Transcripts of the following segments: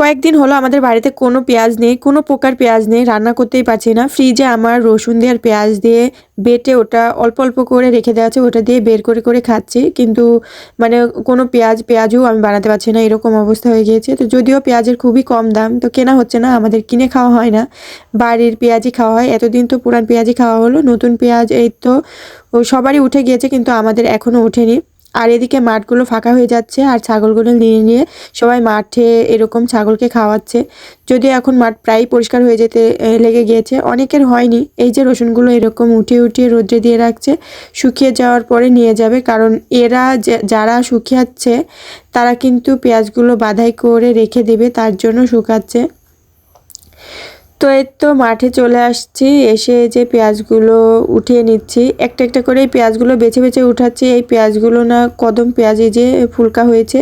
কয়েকদিন হলো আমাদের বাড়িতে কোনো পেঁয়াজ নেই, কোনো প্রকার পেঁয়াজ নেই, রান্না করতেই পারছি না। ফ্রিজে আমার রসুন দিয়ে আর পেঁয়াজ দিয়ে বেটে ওটা অল্প অল্প করে রেখে দেওয়া আছে, ওটা দিয়ে বের করে করে খাচ্ছি। কিন্তু মানে কোনো পেঁয়াজ, পেঁয়াজও আমি বানাতে পারছি না, এরকম অবস্থা হয়ে গিয়েছে। তো যদিও পেঁয়াজের খুবই কম দাম, তো কেনা হচ্ছে না, আমাদের কিনে খাওয়া হয় না। বাড়ির পেঁয়াজই খাওয়া হয়, এতদিন তো পুরান পেঁয়াজই খাওয়া হলো, নতুন পেঁয়াজ এই তো সবারই উঠে গিয়েছে, কিন্তু আমাদের এখনও ওঠেনি। আর এদিকে মাঠগুলো ফাঁকা হয়ে যাচ্ছে আর ছাগলগুলো নিয়ে নিয়ে সবাই মাঠে এরকম ছাগলকে খাওয়াচ্ছে। যদিও এখন মাঠ প্রায় পরিষ্কার হয়ে যেতে লেগে গিয়েছে। অনেকের হয়নি। এই যে রসুনগুলো এরকম উঠিয়ে উঠিয়ে রোদ্রে দিয়ে রাখছে, শুকিয়ে যাওয়ার পরে নিয়ে যাবে। কারণ এরা যারা শুকিয়াচ্ছে তারা কিন্তু পেঁয়াজগুলো বাধাই করে রেখে দেবে, তার জন্য শুকাচ্ছে। তো এই তো মাঠে চলে আসছি, এসে যে পেঁয়াজগুলো উঠিয়ে নিচ্ছি। একটা একটা করে এই পেঁয়াজগুলো বেছে বেছে উঠাচ্ছি। এই পেঁয়াজগুলো না কদম পেঁয়াজ যে ফুলকা হয়েছে,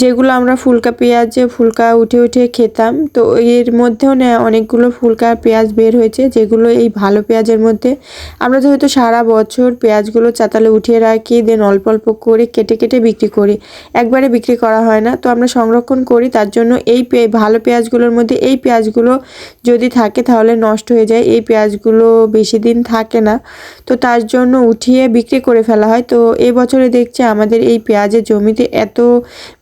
যেগুলো আমরা ফুলকা পেঁয়াজ, ফুলকা উঠে উঠে খেতাম, তো এর মধ্যেও না অনেকগুলো ফুলকা পেঁয়াজ বের হয়েছে, যেগুলো এই ভালো পেঁয়াজের মধ্যে। আমরা যেহেতু সারা বছর পেঁয়াজগুলো চাতালে উঠিয়ে রাখি, দেন অল্প অল্প করে কেটে কেটে বিক্রি করি, একবারে বিক্রি করা হয় না। তো আমরা সংরক্ষণ করি, তার জন্য এই ভালো পেঁয়াজগুলোর মধ্যে এই পেঁয়াজগুলো যদি থাকে তাহলে নষ্ট হয়ে যায়। এই পেঁয়াজগুলো বেশি দিন থাকে না। তো তার জন্য উঠিয়ে বিক্রি করে ফেলা হয়। তো এবছরে বছরে দেখছি আমাদের এই পেঁয়াজের জমিতে এত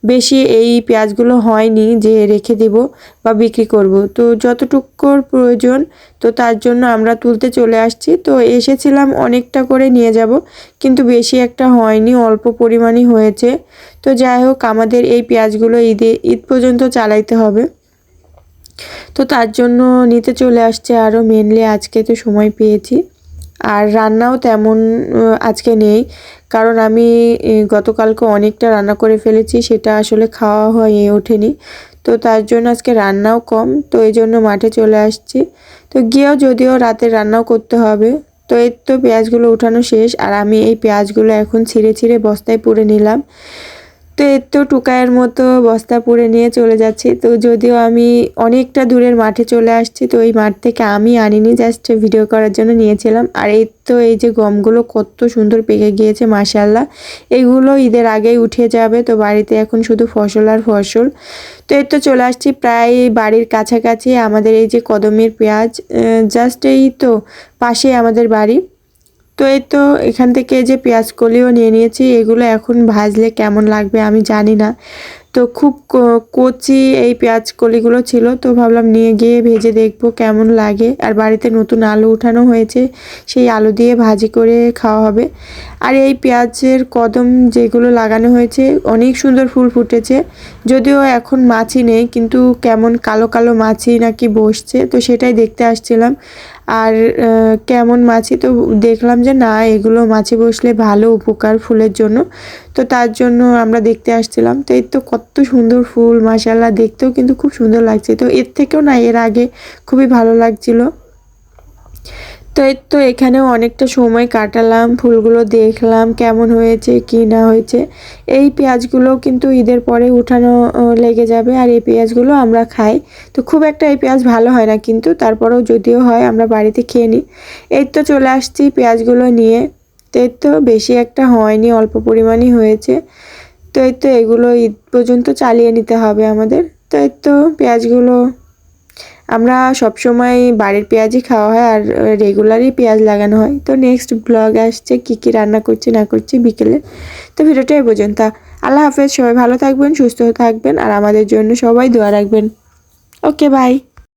বেশি এই পেঁয়াজগুলো হয়নি যে রেখে দেব বা বিক্রি করব। তো যতটুকুর প্রয়োজন, তো তার জন্য আমরা তুলতে চলে আসছি। তো এসেছিলাম অনেকটা করে নিয়ে যাব, কিন্তু বেশি একটা হয়নি, অল্প পরিমাণই হয়েছে। তো যাই হোক, আমাদের এই পেঁয়াজগুলো ঈদে, ঈদ পর্যন্ত চালাইতে হবে। তো তার জন্য নিতে চলে আসছে আরও মেনলি আজকে তো সময় পেয়েছি। আর রান্নাও তেমন আজকে নেই। কারণ আমি গতকালকে অনেকটা রান্না করে ফেলেছি, সেটা আসলে খাওয়া হয়ে ওঠেনি। তো তার জন্য আজকে রান্নাও কম, তো এই জন্য মাঠে চলে আসছি। তো গিয়েও যদিও রাতে রান্নাও করতে হবে, তো এই তো পেঁয়াজগুলো উঠানো শেষ। আর আমি এই পেঁয়াজগুলো এখন ছিঁড়ে ছিঁড়ে বস্তায় পুরে নিলাম। তো এর তো টুকায়ের মতো বস্তা পুড়ে নিয়ে চলে যাচ্ছি। তো যদিও আমি অনেকটা দূরের মাঠে চলে আসছি, তো এই মাঠ থেকে আমি আনিনি জাস্ট ভিডিও করার জন্য নিয়েছিলাম। আর এই তো এই যে গমগুলো কত সুন্দর পেকে গিয়েছে মাশাল্লাহ এইগুলো ঈদের আগেই উঠে যাবে, তো বাড়িতে এখন শুধু ফসল আর ফসল। তো এই তো চলে আসছি প্রায় বাড়ির কাছাকাছি, আমাদের এই যে কদমের পেঁয়াজ জাস্ট এই তো পাশে আমাদের বাড়ি। তো এই তো এখান থেকে যে পেঁয়াজ কলিও নিয়ে নিয়েছি, এগুলো এখন ভাজলে কেমন লাগবে আমি জানি না। তো খুব কচি এই পেঁয়াজ কলিগুলো ছিল, তো ভাবলাম নিয়ে গিয়ে ভেজে দেখব কেমন লাগে। আর বাড়িতে নতুন আলু উঠানো হয়েছে, সেই আলু দিয়ে ভাজি করে খাওয়া হবে। আর এই পেঁয়াজের কদম যেগুলো লাগানো হয়েছে, অনেক সুন্দর ফুল ফুটেছে। যদিও এখন মাছি নেই, কিন্তু কেমন কালো কালো মাছি নাকি বসছে, তো সেটাই দেখতে আসছিলাম। আর কেমন মাছি? তো দেখলাম যে না, এগুলো মাছি বসলে ভালো উপকার ফুলের জন্য। তো তার জন্য আমরা দেখতে আসছিলাম। তো এর তো কত সুন্দর ফুল মাসাল্লাহ দেখতেও কিন্তু খুব সুন্দর লাগছে। তো এর থেকেও না, এর আগে খুবই ভালো লাগছিল। তো এই তো এখানেও অনেকটা সময় কাটালাম, ফুলগুলো দেখলাম কেমন হয়েছে, কি না হয়েছে। এই পেঁয়াজগুলো কিন্তু ঈদের পরে উঠানো লেগে যাবে আর এই পেঁয়াজগুলো আমরা খাই। তো খুব একটা এই পেঁয়াজ ভালো হয় না কিন্তু তারপরেও যদিও হয় আমরা বাড়িতে খেয়ে নিই। এই তো চলে আসছি পেঁয়াজগুলো নিয়ে। তো এই তো বেশি একটা হয়নি, অল্প পরিমাণই হয়েছে। তো এই তো এগুলো ঈদ পর্যন্ত চালিয়ে নিতে হবে আমাদের। তো এই তো পেঁয়াজগুলো আমরা সবসময় বাড়ির পেঁয়াজই খাওয়া হয় আর রেগুলারই পেঁয়াজ লাগানো হয়। তো নেক্সট ব্লগ আসছে কী কী রান্না করছে, না করছে বিকেলে। তো ভিডিওটা বোঝেন তা আল্লাহ হাফেজ, সবাই ভালো থাকবেন, সুস্থ থাকবেন আর আমাদের জন্য সবাই দোয়া রাখবেন। Okay bye